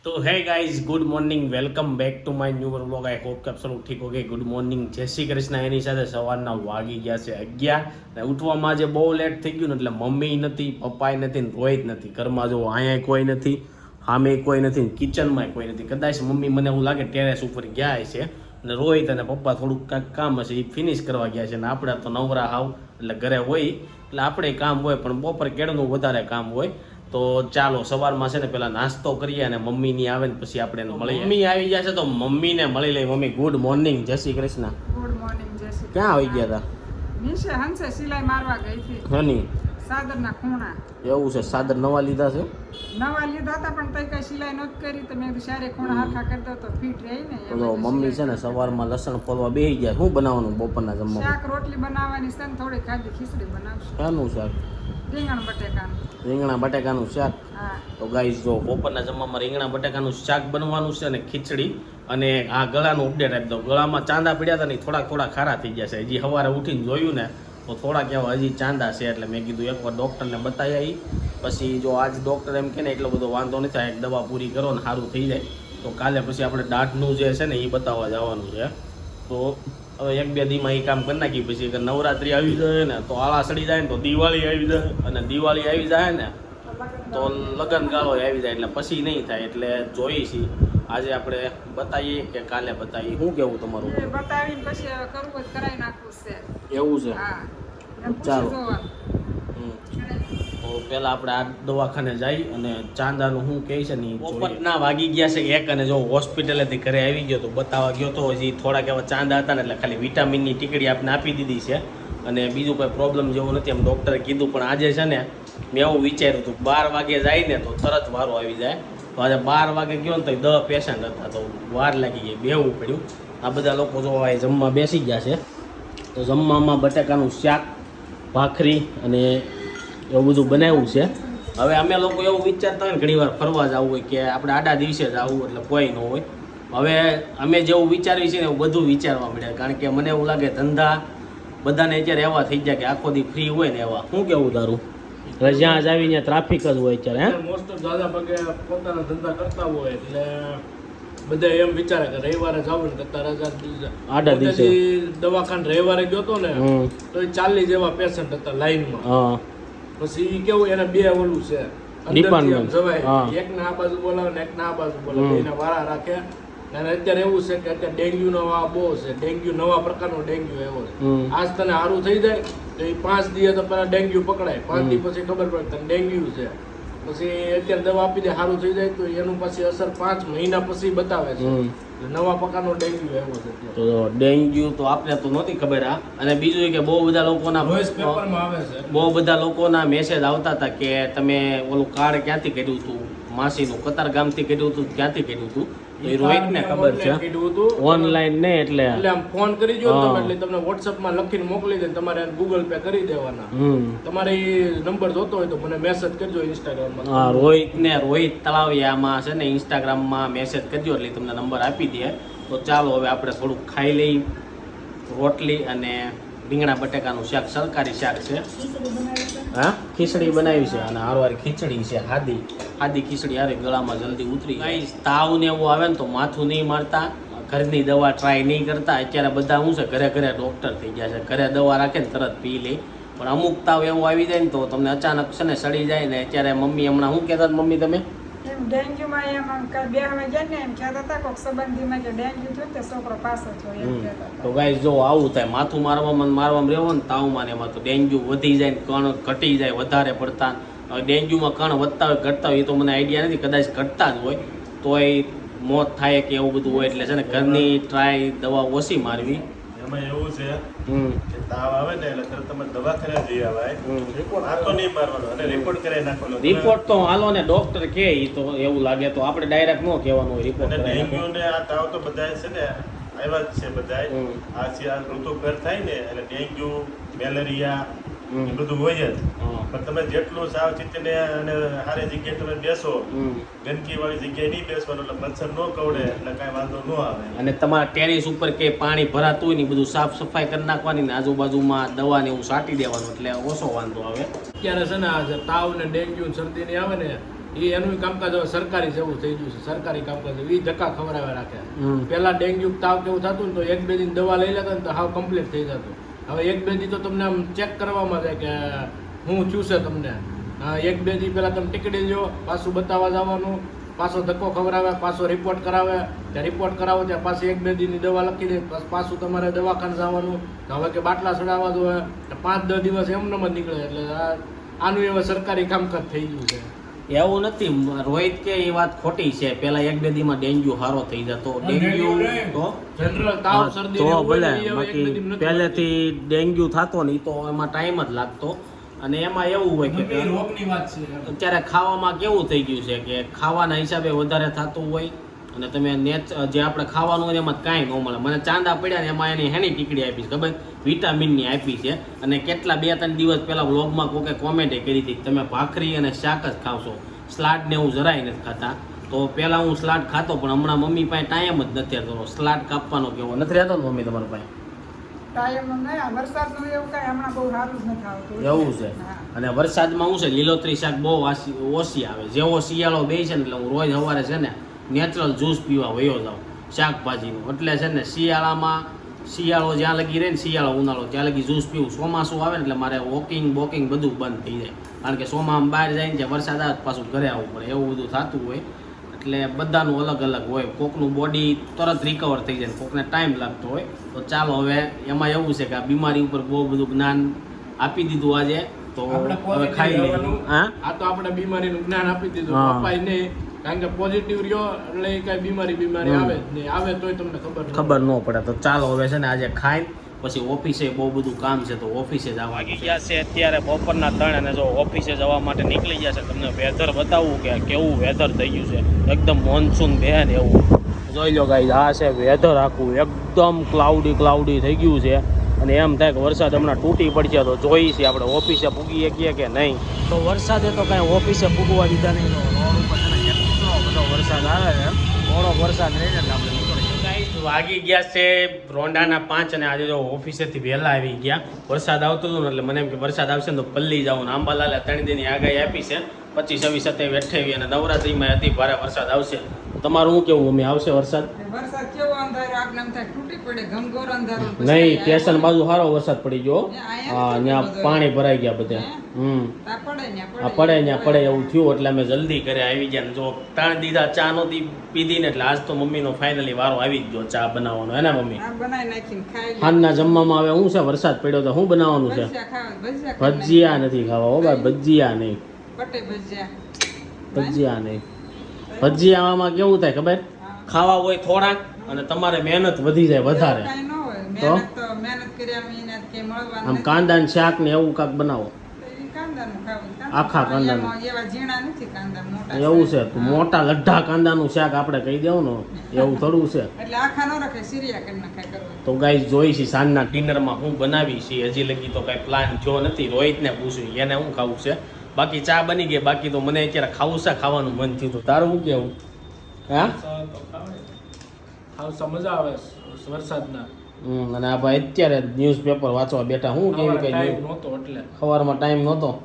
तो है guys good morning welcome back to my new vlog I hope કે આપ સૌ ઠીક હોગે ગુડ મોર્નિંગ જય શ્રી કૃષ્ણ એની સાથે સવારના વાગી ગયા છે અગિયાર ને ઉઠવામાં આજે બહુ લેટ થઈ ગયું ને એટલે મમ્મી નથી પપ્પાય નથી ને રોહિત નથી ઘરમાં જો અહીંયા કોઈ નથી સામે કોઈ નથી ને કિચનમાં કોઈ નથી કદાચ મમ્મી મને એવું લાગે ટેરેસ ઉપર ગયા છે અને રોહિત અને પપ્પા થોડુંક કાંઈક કામ હશે એ ફિનિશ કરવા ગયા છે ને આપણે તો નવરા હાવ એટલે ઘરે હોય એટલે આપણે કામ હોય પણ બપોર કેળનું વધારે કામ હોય તો ચાલો સવારમાં છે ને પેલા નાસ્તો કરીએ અને મમ્મીની આવે ને પછી આપણે એને મળીએ. મમ્મી આવી ગયા છે તો મમ્મીને મળી લઈ મમ્મી ગુડ મોર્નિંગ જય શ્રી કૃષ્ણ. ગુડ મોર્નિંગ જય શ્રી ક્યાં આવી ગયા હતા નીચે હંસે સિલાઈ મારવા ગઈ હતી. હની? સાદરના ખૂણા. એવું છે સાદર નવા લીધા છે? નવા લીધા હતા પણ તઈ કઈ સિલાઈ નહોતી કરી તો મેં કીધું સારે ખૂણા હરખા કરી દો તો ફીટ રહી ને. તો મમ્મી છે ને સવારમાં લસણ ફોલવા બેહી ગયા. શું બનાવવાનું બપોરના જમવા શાક રોટલી બનાવવાની છે ને થોડી ખાધી ખીચડી બનાવશું. શાનું શાક? રીંગણ બટેકાનું. રીંગણા બટાકાનું શાક. તો ગાઈસ જો બપોરના જમવામાં રીંગણા બટાકાનું શાક બનવાનું છે અને ખીચડી અને આ ગળાનું અપડેટ આપી દો ગળામાં ચાંદા પડ્યા હતા ને થોડાક થોડા ખારા થઈ ગયા છે. હજી સવારે ઉઠીને જોયું ને તો થોડાક એવા હજી ચાંદા છે એટલે મેં કીધું એકવાર ડૉક્ટરને બતાવી આવી પછી જો આજ ડૉક્ટર એમ કે ને એટલો બધો વાંધો નથી થાય એક દવા પૂરી કરો ને સારું થઈ જાય. તો કાલે પછી આપણે દાઢનું જે છે ને એ બતાવવા જવાનું છે. તો હવે એક બે દીમાં એ કામ કરી નાખી પછી કે નવરાત્રી આવી જાય ને તો આળા સડી જાય ને તો દિવાળી આવી જાય. અને દિવાળી આવી જાય ને તો લગ્ન ગાળો આવી જાય એટલે પછી નહીં થાય એટલે જોઈએ છીએ. આજે આપણે બતાવીએ કે કાલે બતાવીએ. શું કેવું તમારું? બતાવીને પછી કરવું કરાવી નાખવું છે. એવું છે? ચાલો. પહેલા આપણે આ દવાખાને જઈ અને ચાંદાનું શું કહે છે ને જોઈએ. વાગી ગયા છે એક અને જો હોસ્પિટલેથી ઘરે આવી ગયો તો બતાવવા ગયો તો હજી થોડાક એવા ચાંદા હતા ને એટલે ખાલી વિટામિનની ટીકડી આપણે આપી દીધી છે. અને બીજું કોઈ પ્રોબ્લેમ જેવો નથી એમ ડૉક્ટરે કીધું પણ આજે છે ને મેં એવું વિચાર્યું હતું બાર વાગે જાય ને તો તરત વારો આવી જાય. તો આજે બાર વાગે ગયો ને તો દસ પેશન્ટ હતા તો વાર લાગી ગઈ બેવું પડ્યું. આ બધા લોકો જો જમવા બેસી ગયા છે. તો જમવામાં બટાકાનું શાક ભાખરી અને એવું બધું બનાવ્યું છે. હવે અમે લોકો એવું વિચારતા હોય ને ઘણી વાર ફરવા જવું હોય કે આપણે આડા દિવસે જ આવવું એટલે કોઈ ન હોય. હવે અમે જેવું વિચારીએ છીએ ને એવું બધું વિચારવા મળ્યા કારણ કે મને એવું લાગે ધંધા બધાને અત્યારે એવા થઈ જાય કે આખો દી ફ્રી હોય ને એવા. શું કેવું તારું? રજા જ આવીને ટ્રાફિક જ હોય અત્યારે હે? મોસ્ટ ઓફ દાદા ભાગે પોતાના ધંધા કરતા હોય એટલે બધા એમ વિચારે કે રવિવારે જાવ ને કરતા રજા આડા દિવસે. દવાખાને રવિવારે ગયો તો ને તો એ ચાલીસ જેવા પેશન્ટ હતા લાઈનમાં. હા. પછી કેવું એને બે ઓલું છે. એક ના આ બાજુ બોલાવે ને એક ના આ બાજુ બોલાવે. એને વાળા રાખે. અને અત્યારે એવું છે કે અત્યારે ડેન્ગ્યુ નો આ બહુ છે. ડેન્ગ્યુ નવા પ્રકારનો ડેન્ગ્યુ એવો છે. આજ તને સારું થઈ જાય તો એ પાંચ દિવસ તો પેલા ડેન્ગ્યુ પકડાય. પાંચ દિવસ પછી ખબર પડે તને ડેન્ગ્યુ છે. પછી અત્યારે દવા આપી દે સારું થઈ જાય તો એનું પછી અસર પાંચ મહિના પછી બતાવે છે. નવા પ્રકારનો ડેન્ગ્યુ એવો છે તો ડેન્ગ્યુ તો આપણે તો નહોતી ખબર આ અને બીજું કે બહુ બધા લોકોના આવે છે. બહુ બધા લોકોના મેસેજ આવતા હતા કે તમે ઓલું કાર્ડ ક્યાંથી કર્યું હતું માસીનું કતાર ગામથી કર્યું હતું ક્યાંથી કર્યું હતું એ રોહિતને મેં ખબર છે. Online કીધું હતું. ઓનલાઈન ને એટલે. એટલે આમ ફોન કરી જો તમે એટલે તમને વોટ્સઅપમાં લખીને મોકલી દે તમારે ગૂગલ પે કરી દેવાના. તમારે નંબર જોતો હોય તો મને મેસેજ કરજો હા રોહિત ને રોહિત તળાવિયામાં છે ને ઇન્સ્ટાગ્રામમાં મેસેજ કરજો એટલે તમને નંબર આપી દે. તો ચાલો હવે આપણે થોડુંક ખાઈ લઈ. રોટલી અને રીંગણા બટેકાનું શાક સરકારી શાક છે. હા? ખીચડી બનાવી છે અને હારવાર ખીચડી છે હાદી. હાદી ખીચડી હારે ગળામાં જલ્દી ઉતરી ગાઈસ તાવ ને એવું આવે ને તો માથું નહીં મારતા. ઘરની દવા ટ્રાય નહીં કરતા. અત્યારે બધા શું છે ઘરે ઘરે ડૉક્ટર થઈ ગયા છે. ઘરે દવા રાખે ને તરત પી લે. પણ અમુક તાવ એવો આવી જાય ને તો તમને અચાનક છે ને સડી જાય ને અત્યારે મમ્મી હમણાં શું કહેતા મમ્મી તમે? ડેન્ગ્યુમાં એમ આમ બે હવે જાય એમ કહેતા હતા કોઈક સંબંધીમાં કે ડેન્ગ્યુ થયું તે છોકરો પાસો થયો એમ કહેતા તો ગાઈસ જો આવું થાય માથું મારવામાં મારવામાં રહેવો ને તાવમાં ને એમાં તો ડેન્ગ્યુ વધી જાય ને કણ ઘટી જાય વધારે પડતા. ડેન્ગ્યુમાં કણ વધતા હોય ઘટતા હોય એ તો મને આઈડિયા નથી કદાચ ઘટતા જ હોય તોય મોત થાય કે એવું બધું હોય એટલે છે ને ઘરની ટ્રાય દવા ઓછી મારવી. એમાં એવું છે કે તાવ આવે ને એટલે તમે દવાખાને જઈ આવાય રિપોર્ટ આ તો નહીં મારવાનો અને રિપોર્ટ કરાવી નાખવાનો. રિપોર્ટ તો હાલો ને ડોક્ટર કે એ તો એવું લાગે તો આપણે ડાયરેક્ટ ન કહેવાનું હોય રિપોર્ટ અને ડેન્ગ્યુ ને આ તાવ તો બધાય છે ને આવ્યા જ છે બધાય. હમ. આ ઋતુ ઘર થાય ને એટલે ડેન્ગ્યુ મેલેરિયા બધું હોય જ. હા પણ તમે જેટલું સાવચેતીને અને સારી જગ્યાએ તમે બેસો ગંદકી વાળી જગ્યાએ નહીં બેસવાનું એટલે મચ્છર ન કવડે એટલે કાંઈ વાંધો ન આવે. અને તમારા ટેરેસ ઉપર કે પાણી ભરાતું હોય ને બધું સાફ સફાઈ કરી નાખવાની ને આજુબાજુમાં દવા ને એવું છાંટી દેવાનું એટલે ઓછો વાંધો આવે. અત્યારે છે ને આ તાવ ને ડેન્ગ્યુ શરદી ને આવે ને એ એનું કામકાજ હવે સરકારી જેવું થઈ ગયું છે. સરકારી કામકાજ એ ધક્કા ખવડાવે રાખે. પેલા પહેલા ડેન્ગ્યુ તાવ કેવું થતું ને તો એક બે દિન દવા લઈ લેતા ને તો હાવ કમ્પ્લીટ થઈ જતું. હવે એક બે દી તો તમને આમ ચેક કરવામાં જાય કે હું છે તમને. એક બે દી પહેલાં તમે ટીકડી લ્યો પાછું બતાવવા જવાનું, પાછો ધક્કો ખવડાવે, પાછો રિપોર્ટ કરાવે. ત્યાં રિપોર્ટ કરાવો, ત્યાં પાછી એક બે દીની દવા લખી દે, પછી તમારે દવાખાને જવાનું. હવે કે બાટલા ચડાવવા તો પાંચ, દસ દિવસ એમ જ નીકળે, એટલે આનું હવે સરકારી કામકાજ થઈ ગયું છે. એવું નથી. રોહિત કે એ વાત ખોટી છે. પેલા એક બે દીમાં ડેન્ગ્યુ હારો થઈ જતો. ડેન્ગ્યુ તો? જનરલ તાવ શરદી તો ભલે. બાકી પહેલેથી ડેન્ગ્યુ થતો ને તો એમાં ટાઈમ જ લાગતો. અને એમાં એવું હોય કે રોગની વાત છે. અત્યારે ખાવામાં કેવું થઈ ગયું છે કે ખાવાના હિસાબે વધારે થતું હોય અને તમે નેચ જે આપણે ખાવાનું હોય એમાં કાંઈ ન મળે. મને ચાંદા પડ્યા ને એમાં એની હેની ટીકડી આપી છે ખબર? વિટામિનની આપી છે. અને કેટલા બે ત્રણ દિવસ પહેલાં વ્લોગમાં કોકે કોમેન્ટ કરી હતી તમે ભાખરી અને શાક જ ખાવશો. સ્લાડ ને એવું જરાય નથી ખાતા. તો પહેલાં હું સ્લાડ ખાતો પણ હમણાં મમ્મી પાસે ટાઈમ જ નથી રહેતો. સ્લાડ કાપવાનો કેવો? નથી રહેતો ને મમ્મી તમારા પાસે? એવું છે? અને વરસાદમાં શું છે લીલોતરી શાક બહુ ઓછી આવે. જેવો શિયાળો બે છે ને એટલે હું રોજ સવારે છે ને નેચરલ જ્યુસ પીવા વયો જાઉં શાકભાજીનું. એટલે છે ને શિયાળામાં શિયાળો જ્યાં લગી રહે ને શિયાળો ઉનાળો ત્યાં લગી જ્યુસ પીવું. ચોમાસું આવે ને એટલે મારે વોકિંગ બોકિંગ બધું બંધ થઈ જાય. કારણ કે ચોમામાં બહાર જાય ને જે વરસાદ આવે પાછું ઘરે આવવું પડે. એવું બધું થતું હોય. એટલે બધાનું અલગ અલગ હોય. કોકનું બોડી તરત રિકવર થઈ જાય કોકને ટાઈમ લાગતો હોય. તો ચાલો હવે એમાં એવું છે કે આ બીમારી ઉપર બહુ બધું જ્ઞાન આપી દીધું આજે. તો હવે ખાઈ લઈએ. હા? આ તો આપણે બીમારીનું જ્ઞાન આપી દીધું. અપાય નહીં. કારણ કે પોઝિટિવ રહ્યો એટલે કઈ બીમારી બીમારી આવે જ નહીં. આવે તોય તમને ખબર ખબર ન પડે. તો ચાલો હવે છે ને આજે ખાઈ પછી ઓફિસે બહુ બધું કામ છે તો ઓફિસે જવા વાગી ગયા છે અત્યારે બપોરના ત્રણ અને જો ઓફિસે જવા માટે નીકળી ગયા છે તમને વેધર બતાવવું કે કેવું વેધર થઈ ગયું છે. એકદમ મોન્સૂન બે ને એવું. જોઈ લો ગાઈ આ છે વેધર આખું. એકદમ ક્લાઉડી ક્લાઉડી થઈ ગયું છે. અને એમ થાય કે વરસાદ હમણાં તૂટી પડશે તો જોઈ છે આપણે ઓફિસે પૂગી શકીએ કે નહીં. તો વરસાદે તો કાંઈ ઓફિસે પૂગવા દીધા નહીં તો રોડ ઉપર છે ને કેટલો બધો વરસાદ આવે છે થોડો વરસાદ રહે ને એટલે આપણે નીકળી વાગી ગયા છે રોંડાના પાંચ અને આજે જો ઓફિસેથી વહેલા આવી ગયા. વરસાદ આવતો હતો ને એટલે મને એમ કે વરસાદ આવશે ને તો પલ્લી જાઉં ને આંબાલાલે ત્રણ દિનની આગાહી આપી છે. પચીસ છવ્વીસ સત્યાવીસ અઠ્યાવી અને નવરાત્રીમાં અતિ ભારે વરસાદ આવશે. તમારું શું કેવું? મમ્મી આવશે વરસાદ? વરસાદ કેવો અંધારો આપણે એમ થાય નહીં સ્ટેશન બાજુ સારો વરસાદ પડી ગયો. હા ત્યાં પાણી ભરાઈ ગયા બધા. હમ. આ પડે ત્યાં પડે. એવું થયું એટલે અમે જલ્દી ઘરે આવી ગયા ને જો ત્રણ દીધા ચા નહોતી પીધી ને એટલે આજ તો મમ્મીનો ફાઇનલી વારો આવી જ ગયો ચા બનાવવાનો. એના મમ્મી. હાલના જમવામાં હવે શું છે વરસાદ પડ્યો તો શું બનાવવાનું છે? ભજીયા નથી ખાવા હો ભાઈ ભજીયા નહીં. ભજીયા. નહીં. ભજીયામાં કેવું થાય ખબર? ખાવા હોય થોડાક અને તમારે મહેનત વધી જાય વધારે. ન તો? આમ. કાંદા ને શાક ને એવું કાંક બનાવો. આખા કાંદાનું. એમાં એવા ઝીણા નથી કાંદા મોટા એવું છે તો હા. મોટા લઢ્ઢા કાંદાનું શાક આપણે કહી દેવું ને એવું થોડું છે. એટલે આખા ન રખાય સિરિયા કરી નખાય કરવું તો ગાય જોઈ છે સાંજના ડિનરમાં હું બનાવી છે. હજી લગી તો કાંઈ પ્લાન જો નથી રોહિતને પૂછ્યું એને શું ખાવું છે? બાકી ચા બની ગઈ બાકી તો મને અત્યારે ખાવું છે ખાવાનું મન થયું હતું તારું શું કેવું હા? આવશે મજા આવે વરસાદના. હમ, અને આ ભાઈ અત્યારે ન્યૂઝપેપર વાંચવા બેઠા. હું કેવી કઈ નહોતો એટલે. સવારમાં ટાઈમ નહોતો.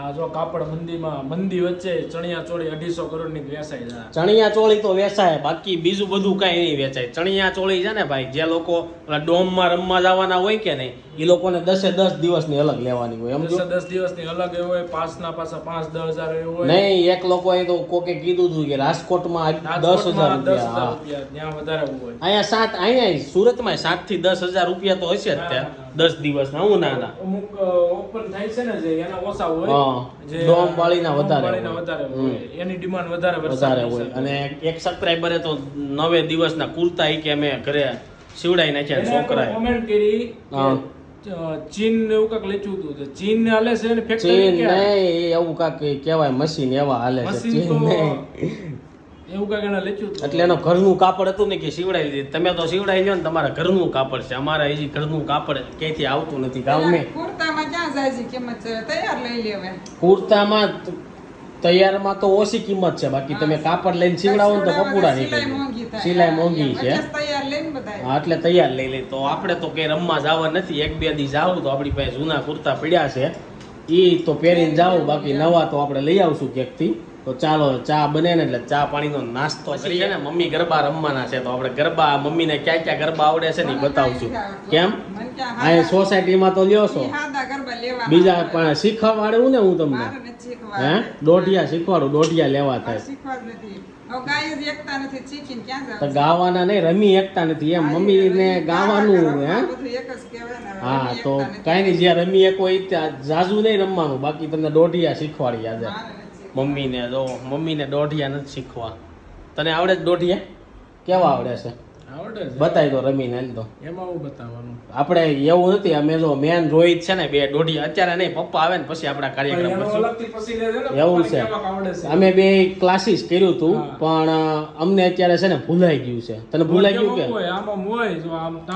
આ જો કાપડ મંદીમાં મંદી વચ્ચે ચણિયા ચોળી અઢીસો કરોડની વેચાય છે. ચણિયા ચોળી તો વેચાય બાકી બીજું બધું કાંઈ નહીં વેચાય. ચણિયા ચોળી છે ને ભાઈ જે લોકો ડોમમાં રમવા જવાના હોય કે નહીં એ લોકોને દસે દસ દિવસની અલગ લેવાની હોય દસ દસ દિવસની અલગ એ હોય પાંચ ના પાછા પાંચ દસ હજાર એવું હોય. નહીં એક લોકોએ તો કોકે કીધું હતું કે રાજકોટમાં દસ હજાર દસ રૂપિયા હજાર. રૂપિયા ત્યાં વધારે હોય. અહીંયા સાત અહીંયા સુરતમાં સાતથી દસ હજાર રૂપિયા તો હશે જ ત્યાં દસ દિવસના હું ના ના. અમુક ઓપન થાય છે ને જે એના ઓછા હોય. જે ડોમ વાળીના વધારે હોય. વધારે હોય એની ડિમાન્ડ વધારે વધારે વરસાદની હોય. અને એક સબસ્ક્રાઈબરે તો નવે દિવસના કુર્તા ઈ કે અમે ઘરે સીવડાઈ નાખ્યા એને છોકરાએ comment કરી કે, હા. અ, ચીન ને એવું કાંઈક લેચું હતું તો ચીન ને હાલે છે ને factory ચીન ક્યાં? નહીં એ એવું કાંક કહેવાય મશીન એવા હાલે છે મશીન ચીન તો નહીં એવું કાંઈક એને લખ્યું એટલે એનો ઘરનું કાપડ હતું ને કે સીવડાવી દીધું તમે તો સીવડાવી લ્યો ને તમારા ઘરનું કાપડ છે. અમારા હજી ઘરનું કાપડ ક્યાંથી આવતું નથી ગામ કુર્તામાં ક્યાં જાય છે? કિંમત છે? તૈયાર લઈ લેવાય કુર્તામાં તૈયારમાં તો ઓછી કિંમત છે. બાકી તમે કાપડ લઈને સીવડાવો ને તો કપૂડા સિલાઈ નીકળે મોંઘી સિલાઈ મોંઘી છે. એટલે તૈયાર લઈને બધાય. હા એટલે તૈયાર લઈ લે. તો આપણે તો કઈ રમવા જવા નથી. એક બે દી જાવ તો આપણી પાસે જૂના કુર્તા પડ્યા છે. એ તો પહેરીને જાવ બાકી નવા તો આપણે લઈ આવશું ક્યાંકથી. તો ચાલો ચા બને ને એટલે ચા પાણીનો નાસ્તો કરીએ. ને મમ્મી ગરબા રમવાના છે તો આપણે ગરબા મમ્મીને ક્યાં ક્યાં ગરબા આવડે છે ને બતાવશું. કેમ? આ સોસાયટીમાં તો લ્યો છો. બીજા પણ શીખવાડું ને હું તમને. હે? દોઢિયા શીખવાડું દોઢિયા લેવા થાય. શીખવા જ નથી. હવે ગાય જ એકતા નથી શીખીને ક્યાં તો ગાવાના નહીં રમી એકતા નથી એમ. મમ્મીને ગાવાનું હે? બધું એક જ કહેવાય ને હવે હા તો કાંઈ નહીં જ્યાં રમી એક હોય ત્યાં જાજુ નહીં રમવાનું. બાકી તમને દોઢિયા શીખવાડી આજે. મમ્મીને જો મમ્મીને દોઢિયા નથી શીખવા. તને આવડે જ દોઢિયા? કેવા આવડે છે? બતાવી દો રમીને એમ તો. એમાં હું બતાવવાનું. આપણે એવું નથી અમે જો મેન રોહિત છે ને બે દોઢી અત્યારે નહીં પપ્પા આવે ને પછી આપણા કાર્યક્રમ એવું છે. અમે બે ક્લાસીસ કર્યું હતું પણ અમને અત્યારે છે ને ભૂલાઈ ગયું છે. તને ભૂલાઈ ગયું કે?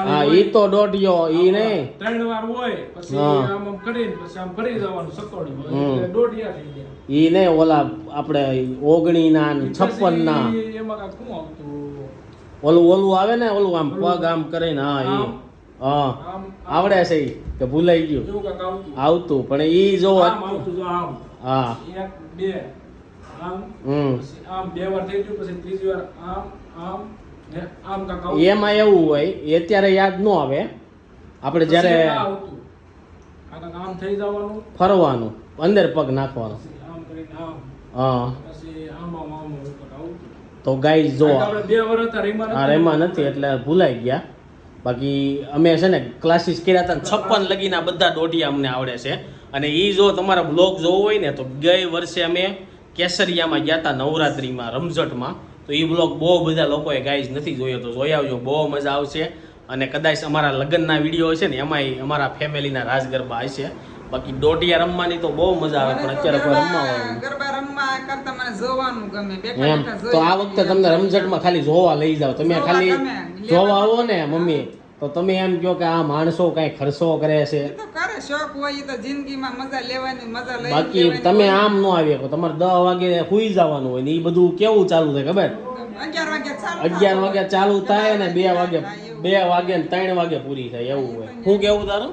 હા એ તો દોઢિયો એ નહીં. ત્રણ વાર હોય પછી. આમ કરીને પછી આમ ફરી જવાનું સકોડી દોઢિયા થઈ ગયા. એ નહીં ઓલા આપણે ઓગણી ના છપ્પન ના એમાં કાંઈક શું આવતું? ઓલું ઓલું આવે ને ઓલું આમ પગ આમ કરીને હા એ હા. આવડે છે ઈ કે ભૂલાઈ ગયું. આવતું. પણ ઈ જો હા. બે આમ. હમ. આમ બે વાર થઈ ગયું પછી ત્રીજી વાર આમ આમ. એમાં એવું હોય એ અત્યારે યાદ ન આવે. આપણે જ્યારે ફરવાનું અંદર પગ નાખવાનો. હા. તો ગાઈ જો આ રેમાં નથી એટલે ભૂલાઈ ગયા. બાકી અમે છે ને ક્લાસીસ કર્યા હતા છપ્પન લગીના બધા દોઢિયા અમને આવડે છે. અને એ જો તમારા બ્લોગ જોવો હોય ને તો ગઈ વર્ષે અમે કેસરિયામાં ગયા હતા નવરાત્રિમાં રમઝટમાં. તો એ બ્લોગ બહુ બધા લોકોએ ગાઈઝ નથી જોયો તો જોઈ આવજો બહુ મજા આવશે. અને કદાચ અમારા લગ્નના વીડિયો હશે ને એમાંય અમારા ફેમિલીના રાસ ગરબા હશે. બાકી દોઢિયા રમવાની તો બહુ મજા આવે પણ અત્યારે કોઈ રમવા ગરબા રમવા કરતા મને જોવાનું ગમે. બેઠા એમ તો આ વખતે તમને રમઝટમાં ખાલી જોવા લઈ જાઓ. તમે ખાલી જોવા આવો ને મમ્મી. તો તમે એમ કહો કે આ માણસો કઈ ખર્ચો કરે છે. બાકી તમે આમ ન આવી શકો. તમારે દસ વાગે સુઈ જવાનું હોય ને એ બધું કેવું ચાલુ થાય ખબર? અગિયાર વાગે ચાલુ અગિયાર વાગે ચાલુ થાય ને બે વાગે બે વાગે ને ત્રણ વાગે પૂરી થાય એવું હોય. શું કેવું તારું?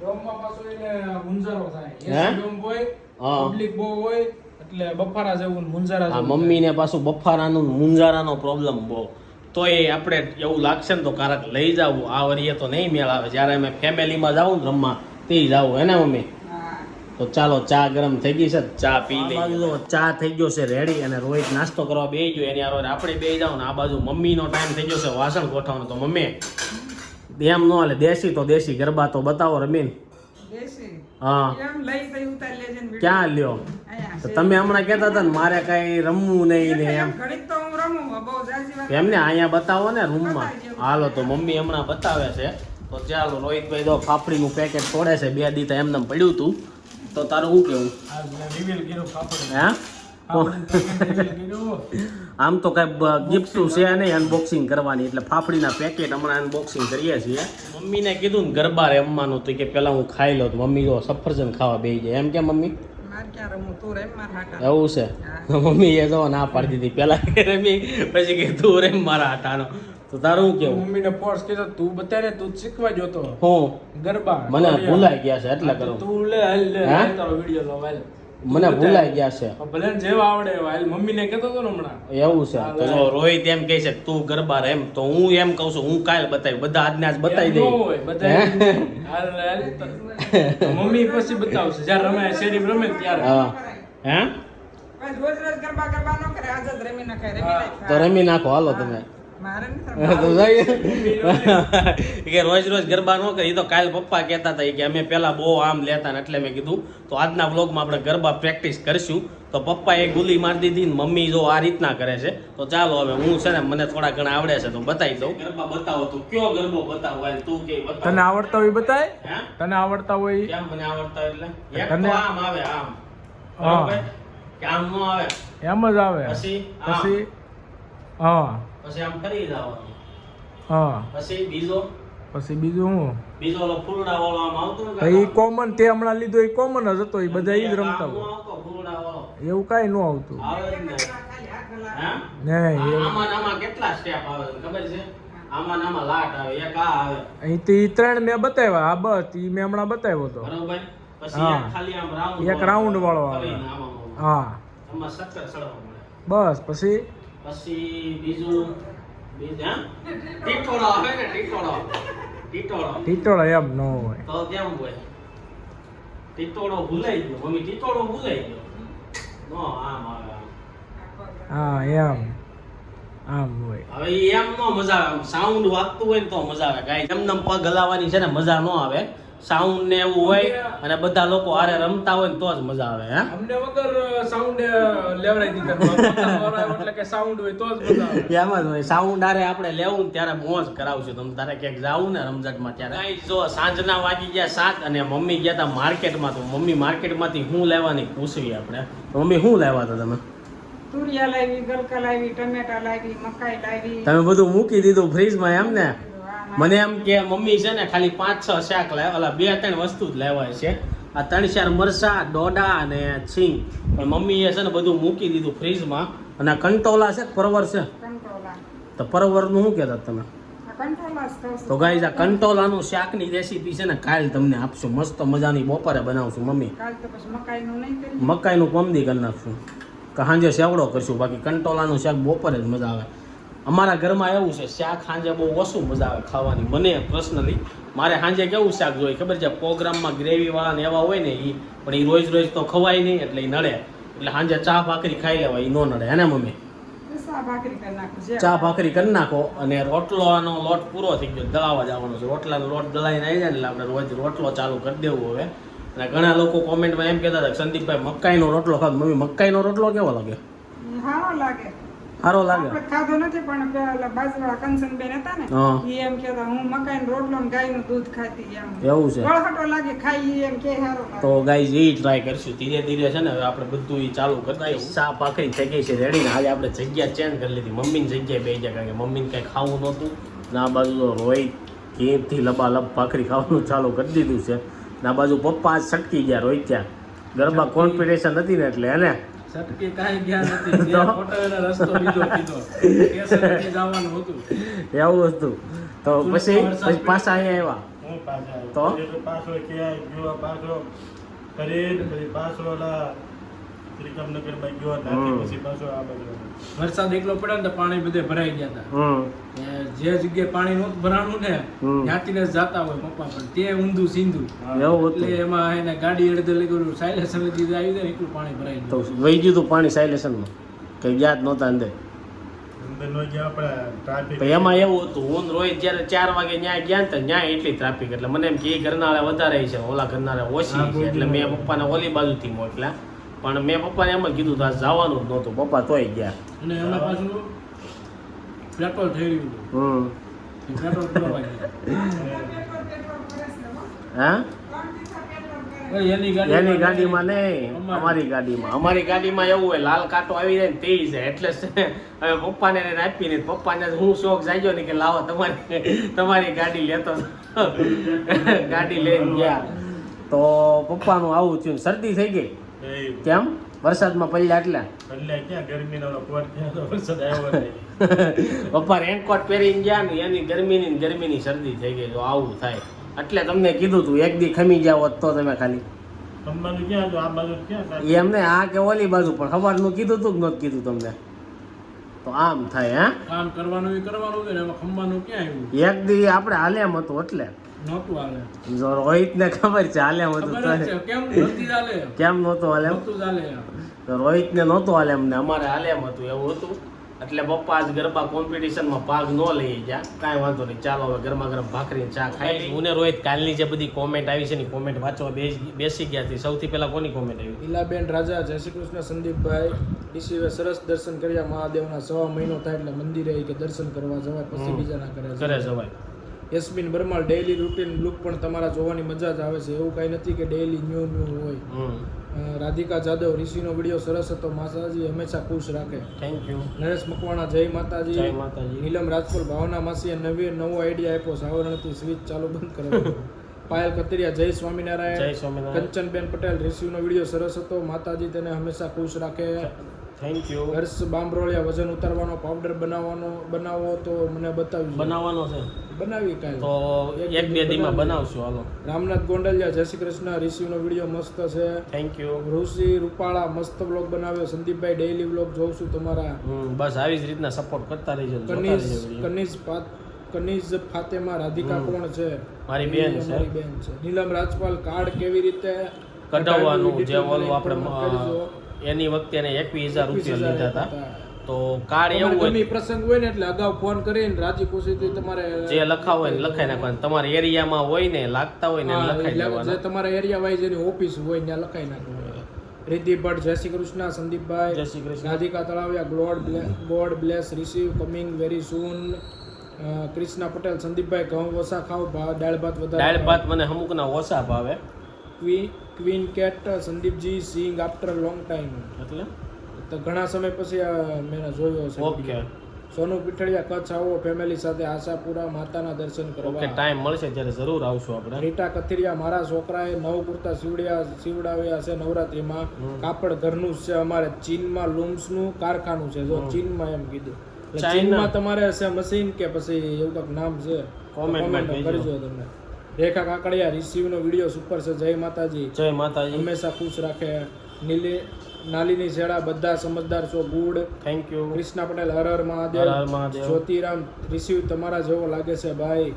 ડોમમાં પાછું એને મુંજારો થાય. હે? ડોમ હોય પબ્લિક બહુ હોય એટલે બફારા જેવું મુંજારા જેવું મમ્મીને પાછું બફારાનું ને મુંજારાનો પ્રોબ્લેમ બહુ. તો એ આપણે એવું લાગશે ને તો કારક લઈ જાવું. આ વરીએ તો નહીં મેળ આવે. જ્યારે અમે ફેમિલીમાં જાવું ને રમવા તે જાવું. હે ને મમ્મી? તો ચાલો ચા ગરમ થઈ ગઈ છે. ચા પી લઈએ. ચા થઈ ગયો છે રેડી અને રોહિત નાસ્તો કરવા બે ગયો. એની હારે આપણે બે જાવ ને આ બાજુ મમ્મીનો ટાઈમ થઈ ગયો છે વાસણ ગોઠવવાનો. તો મમ્મી એમ ન હાલે દેશી તો દેશી ગરબા તો બતાવો રમીન. હા. ક્યાં લ્યો? તો તમે હમણાં કહેતા હતા ને મારે કઈ રમવું નહીં ને એમ તો એમને અહીંયા બતાવો ને રૂમમાં. હાલો તો મમ્મી હમણાં બતાવે છે. તો ચાલો રોહિતભાઈ તો ફાફડીનું પેકેટ તોડે છે બે દી તો એમને પડ્યું હતું તો તારું શું કેવું આજ મેં reveal કર્યું કાપડ. હે. આમ તો કઈ ગિફ્ટ છે નહીં અનબોક્સિંગ કરવાની. એટલે ફાફડીના પેકેટ હમણાં અનબોક્સિંગ કરીએ છીએ. મમ્મીને કીધું ને ગરબા રમવાનું તો કે પેલા હું ખાઈ લઉં તો મમ્મી જો સફરજન ખાવા બેસી જાય. એમ કે મમ્મી? મારે ક્યાં રમું? તું રેમ એવું છે? મમ્મી એ જો ના પાડી દીધી. પેલા કે રમી પછી કે તું રેમ મારા હાટાનો. તો તારું શું કેવું? મમ્મીને ફોર્સ કર્યો, તું બતાય તું જ શીખવા જોતો. હું? ગરબા મને ભૂલાઈ ગયા છે એટલે કરું. તું લે હાલ લે તારો વિડિયો લો હાલ. મને ભૂલાઈ ગયા છે. ભલે જેવા આવડે એવા. મમ્મી મમ્મીને કહેતો હતો ને હમણાં. એવું છે. તો જો રોહિત એમ કહે છે તું ગરબા રેમ. તો હું એમ કહું છું હું કાલ બતાવી બધા આજને આજ બતાવી એમ દઈ હોય, બધા હાલ હાલ તો- તો મમ્મી પછી બતાવશે. જ્યારે રમે શેરી રમે ત્યારે. હા. હે? રોજ રોજ ગરબા ગરબા ન કરે આજ રમી. તો રમી નાખો. હાલો તમે. કે રોજ રોજ ગરબા ન કરી. તો કાલ પપ્પા કહેતા હતા કે અમે પેલા બહુ આમ લેતા ને એટલે મેં કીધું તો આજના વ્લોગમાં આપણે ગરબા પ્રેક્ટિસ કરશું. તો પપ્પા એ ગુલી મારી દીધી ને મમ્મી જો આ રીતના કરે છે. તો ચાલો હવે હું છે ને મને થોડા ઘણા આવડે છે તો બતાવી દઉં. ગરબા બતાવો તું. કયો ગરબો બતાવો? તું કે તને આવડતા હોય બતાય? તને આવડતા હોય કેમ મને આવડતા એટલે? એક તો આમ આવે આમ. હા. બરોબર? કે આમ નો આવે? એમ જ આવે. પછી? પછી? હા. પછી આમ ફરી જવાનું. હા. પછી બીજો? પછી બીજું હું? બીજો ઓલો ફૂલડા વાળો આમ આવતો ને એ કોમન તે હમણાં લીધો એ કોમન જ હતો એ બધા એ જ રમતા હોય. એવું કાંઈ ન આવતું. ને આમાં આમાં કેટલા સ્ટેપ આવે ખબર છે? આમાં આમાં લાટ આવે એક આ આવે. અહીં તે ત્રણ મેં બતાવ્યા આ બસ ઈ મેં હમણાં બતાવ્યો હતો બરોબર? પછી ખાલી આમ રાઉન્ડ એક રાઉન્ડ વાળો આવે. હા. આમાં શક્કર સળવા મળે. બસ પછી પછી બીજું બીજું ટીટોળો આવે ને ટીટોળો. ટીટોળો. ટીટોળો એમ ન હોય. તો કેમ હોય? ટીટોળો ભૂલાઈ ગયો. મમ્મી ટીટોળો ભૂલાઈ ગયો. નો આમ આવે. હા એમ. આમ હોય. હવે એમ નો મજા આવે. સાઉન્ડ વાગતું હોય ને તો મજા આવે. ગાય એમને પગ હલાવવાની છે ને મજા નો આવે. સાઉન્ડ ને એવું હોય અને બધા લોકો આરે રમતા હોય ને તો જ મજા આવે હે? અમને વગર સાઉન્ડ લેવડાઈ દીધા એટલે કે સાઉન્ડ હોય તો જ મજા આવે. એમ જ હોય. સાઉન્ડ આરે આપણે લેવું ને ત્યારે મોજ કરાવશું. તમે તારે ક્યાંક જાવું ને રમઝટમાં ત્યારે? કાંઈ જો સાંજના વાગી ગયા સાત અને મમ્મી ગયા હતા માર્કેટમાં તો મમ્મી માર્કેટમાંથી શું લેવાની પૂછવી આપણે? મમ્મી શું લેવા હતા તમે? તુરિયા લાવી ગલકા લાવી ટમેટા લાવી મકાઈ લાવી. તમે બધું મૂકી દીધું ફ્રીજમાં એમ ને આ ના- મને એમ કે મમ્મી છે ને ખાલી પાંચ છ શાક લાવે ઓલા બે ત્રણ વસ્તુ જ લેવાય છે. આ ત્રણ ચાર મરસા ડોડા અને છીંગ પણ મમ્મીએ છે ને બધું મૂકી દીધું ફ્રીજમાં. અને કંટોલા છે પરવર છે. તો તો પરવરનું શું કહેતા તમે. તો ગાઈઝ આ કંટોલાનું શાકની રેસીપી છે ને કાલ તમને આપશું. મસ્ત મજાની બપોરે બનાવશું મમ્મી. મકાઈ નું મકાઈનું પમદી કરી નાખશું. કે સાંજે સેવડો કરશું. બાકી કંટોલાનું શાક બપોરે જ મજા આવે. અમારા ઘરમાં એવું છે શાક સાંજે બહુ ઓછું મજા આવે ખાવાની. મને પર્સનલી મારે સાંજે કેવું શાક જોઈએ? ખબર છે? પ્રોગ્રામમાં ગ્રેવીવાળા ને એવા હોય ને એ પણ એ રોજ રોજ તો ખવાય નહીં એટલે એ નડે. એટલે સાંજે ચા ભાખરી ખાઈ લેવાય એ ન નડે. હે ને મમ્મી? ચા ભાખરી કરી નાખો અને રોટલોનો લોટ પૂરો થઈ ગયો. દળાવા જવાનો છે. રોટલાનો લોટ દળાઈને આવી જાય એટલે આપણે રોજ રોટલો ચાલુ કરી દેવું હવે. અને ઘણા લોકો કોમેન્ટમાં એમ કહેતા હતા સંદીપભાઈ મકાઈનો રોટલો ખાવ. મમ્મી મકાઈનો રોટલો કેવો લાગે? સારો લાગે. સારો લાગે. આપણે ખાધો નથી પણ પેલા બાજુવાળા કંચનબેન હતા ને હા. ઈ એમ કહેતા હું મકાઈ રોટલો ને ગાયનું દૂધ ખાતી એમ. એવું છે. ગળહટો લાગે ખાઈ એમ કે સારો તો ગાઈઝ એ ટ્રાય કરશું. ધીરે ધીરે છે ને હવે આપણે બધું ઈ ચાલુ કરતા ચા ભાખરી થઈ ગઈ છે રેડી ને આજે આપણે જગ્યા ચેન્જ કરી લીધી. મમ્મીની જગ્યાએ બે જાય કારણ કે મમ્મીને કંઈ ખાવું નહોતું. ના બાજુ તો રોહિત ઘેરથી લબાલબ ભાખરી ખાવાનું ચાલુ કરી દીધું છે. ના બાજુ પપ્પા સટકી ગયા રોહિત ત્યાં. ગરબા કોમ્પિટિશન હતી ને એટલે એને સટકે કાંઈ ગયા નથી. બે તો? ફોટો એનો રસ્તો લીધો કીધો કેસરથી જવાનું હતું. એવું હતું તો પછી પછી પાછા અહીંયા આવ્યા? હું પાછા તો? પછી ક્યાંય ગયો પાછો કરીને પછી પાછો ઓલા ત્રિકમનગરમાં ગયો ત્યાંથી પછી પાછો આ બાજુ. વરસાદ એકલો પડે ને તો પાણી બધે ભરાઈ ગયા હતા જે જગ્યાએ પાણી નહોતું ભરાણું ને. ત્યાંથી ને જતા હોય પપ્પા પણ. તે ઊંધું સીંધું. એટલે એમાં એને ગાડી અડધે લઈ ગયું સાયલેન્સર લીધે આવી જાય એટલું પાણી ભરાઈ તો ગયું. વહી ગયું હતું પાણી સાયલેશનમાં કંઈ યાદ નહોતા અંદર? અંદર નો ગયા આપણે ટ્રાફિક તો એમાં એવું હતું હું રોહિત જ્યારે ચાર વાગે ન્યાય ગયા ને ન્યાય એટલી ટ્રાફિક એટલે મને એમ કે એ વધારે છે ઓલા ઘરનાળે ઓછી છે એટલે મેં પપ્પાને ઓલી બાજુથી મોકલ્યા. પણ મેં પપ્પાને એમ જ કીધું તો આ જવાનું જ નહોતું પપ્પા તોય ગયા. અને એમના પાછું પેટ્રોલ થઈ રહ્યું હતું. પેટ્રોલ હા? એની ગાડીમાં નહીં. અમારી. ગાડીમાં. અમારી ગાડીમાં એવું હોય લાલ કાંટો આવી જાય ને તે છે. એટલે હવે પપ્પાને એને આપીને પપ્પાને હું શોખ જાગ્યો ને કે લાવો તમારી તમારી ગાડી લેતો ગાડી લઈને ગયા. તો પપ્પાનું આવું થયું. શરદી થઈ ગઈ? કેમ? વરસાદમાં પડ્યા એટલે એટલે ક્યાં? ગરમીનો કોટ થયો વરસાદ આવ્યો નહીં. પપ્પા રેનકોટ પહેરીને ગયા ને એની ગરમીની ગરમીની શરદી થઈ ગઈ તો આવું થાય. એટલે તમને કીધું તું એક દી ખમી હોત તો તમે ખાલી. એમને આ કે ઓલી બાજુ પણ સવારનું કીધું તું કે નહોતું કીધું તમને? તો આમ થાય હા? કામ કરવાનું એ કરવાનું ને એમાં ખમવાનું ક્યાં આવ્યું? એક દી આપણે હાલ્યામ હતું એટલે. નહોતું હાલે. જો રોહિત ને ખબર છે હાલ્યામ હતું તો કેમ નહોતી ચાલે કેમ નહોતું હાલે નહોતું ચાલે તો રોહિત ને નહોતું હાલ્યામ ને અમારે હાલ્યામ હતું એવું હતું. એટલે પપ્પા આજ ગરબા કોમ્પિટિશનમાં ભાગ ન લઈ ગયા. કાંઈ વાંધો નહીં ચાલો હવે ગરમા ગરમ ભાખરી ચા ખાઈ હું ને રોહિત કાલની જે બધી કોમેન્ટ આવી છે ને કોમેન્ટ વાંચવા બેસી ગયા હતી સૌથી પહેલા કોની કોમેન્ટ આવી? ઈલાબેન રાજા જય શ્રી કૃષ્ણ સંદીપભાઈ. ઈસીવે સરસ દર્શન કર્યા. મહાદેવના સવા મહિનો થાય એટલે મંદિરે કે દર્શન કરવા જવાય પછી. બીજાના કરે કરે જવાય. યસ્મીન બર્માલ ડેઈલી રૂટીન લુક પણ તમારા જોવાની મજા જ આવે છે. એવું કાંઈ નથી કે ડેઈલી ન્યૂ ન્યૂ હોય. રાધિકા જાદવ ઋષિનો વીડિયો સરસ હતો. માસાજી હંમેશા ખુશ રાખે. થેન્ક યુ નરેશ મકવાણા જય માતાજી. જય માતાજી. નીલમ રાજપુર ભાવના માસીએ નવી નવો આઈડિયા આપ્યો. સાવરણથી સ્વિચ ચાલુ બંધ કરો. પાયલ કતરિયા જય સ્વામિનારાયણ. જય સ્વામિનારાયણ. કંચનબેન પટેલ ઋષિનો વીડિયો સરસ હતો. માતાજી તેને હંમેશા ખુશ રાખે. થેન્ક યુ હર્ષ બામરોળિયા વજન ઉતારવાનો પાવડર બનાવવાનો બનાવો તો મને બતાવજો. બનાવવાનો છે. બનાવી કાલે. તો એક બે દીમાં બનાવશું હાલો. રામનાથ ગોંડલિયા જય શ્રી કૃષ્ણ રિસીવનો વીડિયો મસ્ત છે. થેન્ક યુ ઋષિ રૂપાળા મસ્ત બ્લોગ બનાવ્યો સંદીપભાઈ ડેઈલી બ્લોગ જોઉં છું તમારા. બસ આવી જ રીતના સપોર્ટ કરતા રહીજો video. કનીઝ ફાત કનીઝ ફાતેમા રાધિકા કોણ છે? મારી બેન છે. મારી બેન છે. નીલમ રાજપાલ કાર્ડ કેવી રીતે? કઢાવવાનું જે ઓલું આપણે એની વખતે એને એકવીસ હજાર રૂપિયા લીધા હતા. તો કાર્ડ એવું હોય પ્રસંગ હોય ને એટલે અગાઉ ફોન કરીને રાજી ખુશીથી તમારે જે લખાવ હોય ને લખાઈ નાખવાનું. તમારા એરિયામાં હોય ને લાગતા હોય ને લખાઈ જે તમારા એરિયા વાઇઝ એની ઓફિસ હોય ત્યાં લખાઈ નાખવાનું રિદ્ધિ ભટ્ટ જય શ્રી કૃષ્ણ સંદીપભાઈ જય Shri Krishna. Radhika Talaviya god god bless receive coming very soon Krishna Patel સંદીપભાઈ ઘઉં ઓછા ખાવ ભાવ દાળ ભાત વધારે દાળ ભાત મને અમુકના ઓછા ભાવે. ક્વી ક્વીન કેટ સંદીપજી સિંગ આફ્ટર લોંગ ટાઈમ એટલે? તો ઘણા સમય પછી મેં જોયો છે. ઓકે સોનુ પીઠળિયા કચ્છ આવો ફેમિલી સાથે આશાપુરા માતાના દર્શન ઓકે ટાઈમ મળશે જ્યારે જરૂર આવશું આપણે. રીટા કથિરિયા મારા છોકરાએ નવ કુર્તા સીવડ્યા સીવડાવ્યા છે નવરાત્રીમાં. કાપડ ઘરનું છે અમારે ચીનમાં લૂમ્સનું કારખાનું છે જો. ચીનમાં એમ કીધું? ચીનમાં તમારે છે મશીન કે પછી એવું કંઈક નામ છે. કોમેન્ટ કરજો તમે રેખા કાકડિયા રિસીવનો વીડિયો સુપર છે. જય માતાજી. જય માતાજી. હંમેશા ખુશ રાખે. નીલી નાલીની શેડા બધા સમજદાર છો. Good thank you Krishna Patel હર હર મહાદેવ. જ્યોતિરામ રિસીવ તમારા જેવો લાગે છે ભાઈ.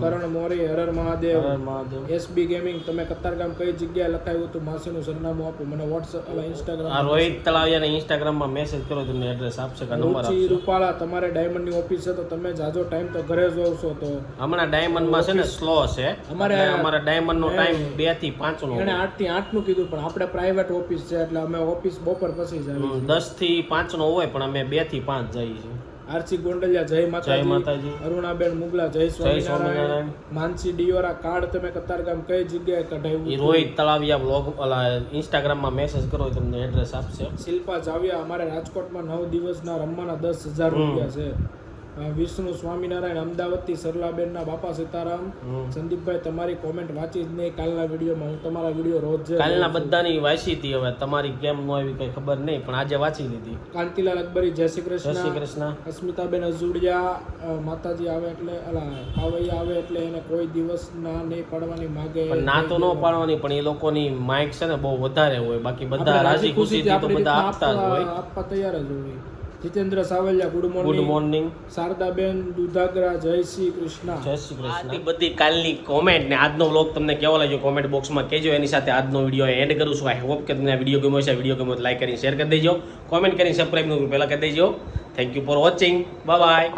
કરણ મોરી હર હર મહાદેવ. એસબી ગેમિંગ તમે કતારગામ કઈ જગ્યાએ લખાયું હતું? માસીનું સરનામું આપો. મને વોટ્સઅપ અને ઇન્સ્ટાગ્રામ રોહિત તળાવિયાને ઇન્સ્ટાગ્રામમાં મેસેજ કરો તમને એડ્રેસ આપશે કે નંબર આપશે. રૂપાળા તમારે ડાયમંડની ઓફિસ છે તો તમે જાજો. ટાઈમ તો ઘરે જ છો તો. હમણાં ડાયમંડમાં છે ને સ્લો છે. અમારે- અમારે ડાયમંડ નો ટાઈમ બેથી પાંચ નો આઠથી આઠનું કીધું પણ આપણે પ્રાઇવેટ ઓફિસ છે એટલે અમે ઓફિસ બપોર પછી જ આવી દસથી પાંચ નો હોય પણ અમે બેથી પાંચ જઈએ છીએ. આરસી ગોંડલિયા જય જય માતાજી અરુણાબેન મુગલા જય સ્વામિનારાયણ. માનસી ડિયોરા કાર્ડ તમે કતારગામ કઈ જગ્યાએ કઢાવ્યું? રોહિત તળાવિયા બ્લોગ ઓલા ઇન્સ્ટાગ્રામમાં મેસેજ કરો તમને એડ્રેસ આપશે. શિલ્પા જાવિયા અમારે રાજકોટમાં નવ દિવસના રમવાના દસ હજાર રૂપિયા છે. વિષ્ણુ સ્વામિનારાયણ અમદાવાદથી સરલાબેનના બાપા સીતારામ. સંદીપભાઈ તમારી કોમેન્ટ વાંચી જ નહીં. કાલના વિડીયોમાં હું તમારા વીડિયો રોજ કાલના બધાની વાંચી હતી હવે. તમારી કેમ નો આવી કઈ ખબર નહીં પણ આજે વાંચી લીધી. કાંતિલાલ અકબરી જય શ્રી જય શ્રી કૃષ્ણ. કૃષ્ણ અસ્મિતાબેન અઝુડિયા માતાજી આવે એટલે અલા કાવૈયા આવે એટલે એને કોઈ દિવસ ના નહીં પાડવાની માગે. ના તો ન પાડવાની પણ એ લોકોની માઇક છે ને બહુ વધારે હોય. બાકી બધા રાજી ખુશીથી તો બધા આપતા જ હોય. આપવા તૈયાર જ હોય Jitendra Savaliya good good morning. Morning Shardaben Dudhagara જય શ્રી કૃષ્ણ. જય શ્રી કૃષ્ણ. બધી કાલની કોમેન્ટ ને આજનો વ્લોગ તમને કેવો લાગ્યો કોમેન્ટ બોક્સમાં કહેજો. એની સાથે આજનો વીડિયો એન્ડ કરું છું. આઈ હોપ કે તમને આ વીડિયો ગમ્યો છે વીડિયો ગમ્યો લાઈક કરીને શેર કરી દેજો. કોમેન્ટ કરીને સબસ્ક્રાઈબનું પહેલા કરી દેજો thank you for watching bye bye